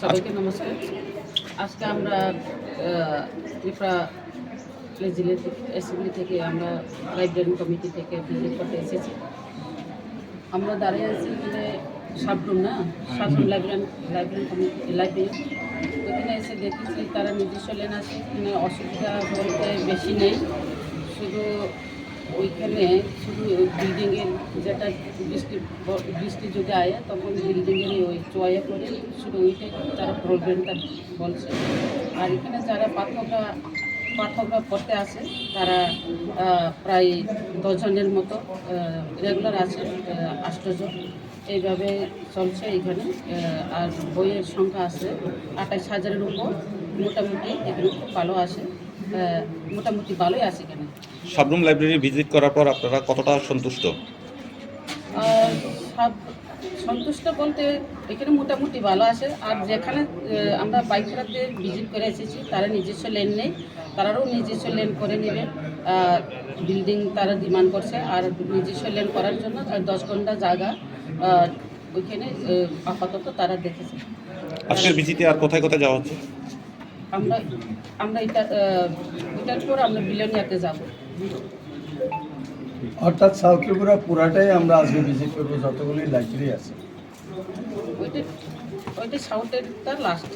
সবাইকে নমস্কার। আজকে আমরা ত্রিপুরা অ্যাসেম্বলি থেকে আমরা লাইব্রেরি কমিটি থেকে ভিজিট করতে এসেছি। আমরা দাঁড়িয়ে আছি এখানে সাবরুম না? Sabroom library library committee, library. ওখানে এসে দেখেছি তারা নিজস্ব লেন আছে এখানে অসুবিধা বলতে বেশি নেই। শুধু ওইখানে শুধু বিল্ডিংয়ের যেটা বৃষ্টি বৃষ্টি যদি আয়, তখন বিল্ডিংয়ের ওই চয়ে করে শুধু ওইটাই তারা প্রবলেমটা বলছে। আর এখানে যারা পাঠকরা পাঠকরা পড়তে আসে তারা প্রায় দশজনের মতো রেগুলার আছে আষ্টজন এইভাবে চলছে এখানে আর বইয়ের সংখ্যা আছে আঠাশ হাজারের উপর। মোটামুটি এখানে খুব ভালো আসে মোটামুটি ভালোই আছে এখানে। সাবরুম লাইব্রেরি ভিজিট করার পর আপনারা কতটা সন্তুষ্ট? সন্তুষ্ট বলতে এখানে মোটামুটি ভালো আছে। আর যেখানে আমরা বাইকরাতে ভিজিট করে এসেছি তারা নিজস্ব লেন নেই। তারাও নিজস্ব লেন করে নেবে। বিল্ডিং তারা ডিমান্ড করছে। আর নিজস্ব লেন করার জন্য দশ ঘণ্টা জায়গা ওইখানে আপাতত তারা দেখেছে। আজকের ভিজিটে আর কোথায় কোথায় যাওয়া হচ্ছে? আমরা আমরা এটা এটার পর আমরা বিলিয়নিয়াতে যাব। অর্থাৎ সাউথ ত্রিপুরা পুরাটাই আমরা আজকে ভিজিট করব, যতগুলি লাইব্রেরি আছে। ওইটা ওইটা সাউথের তার লাস্ট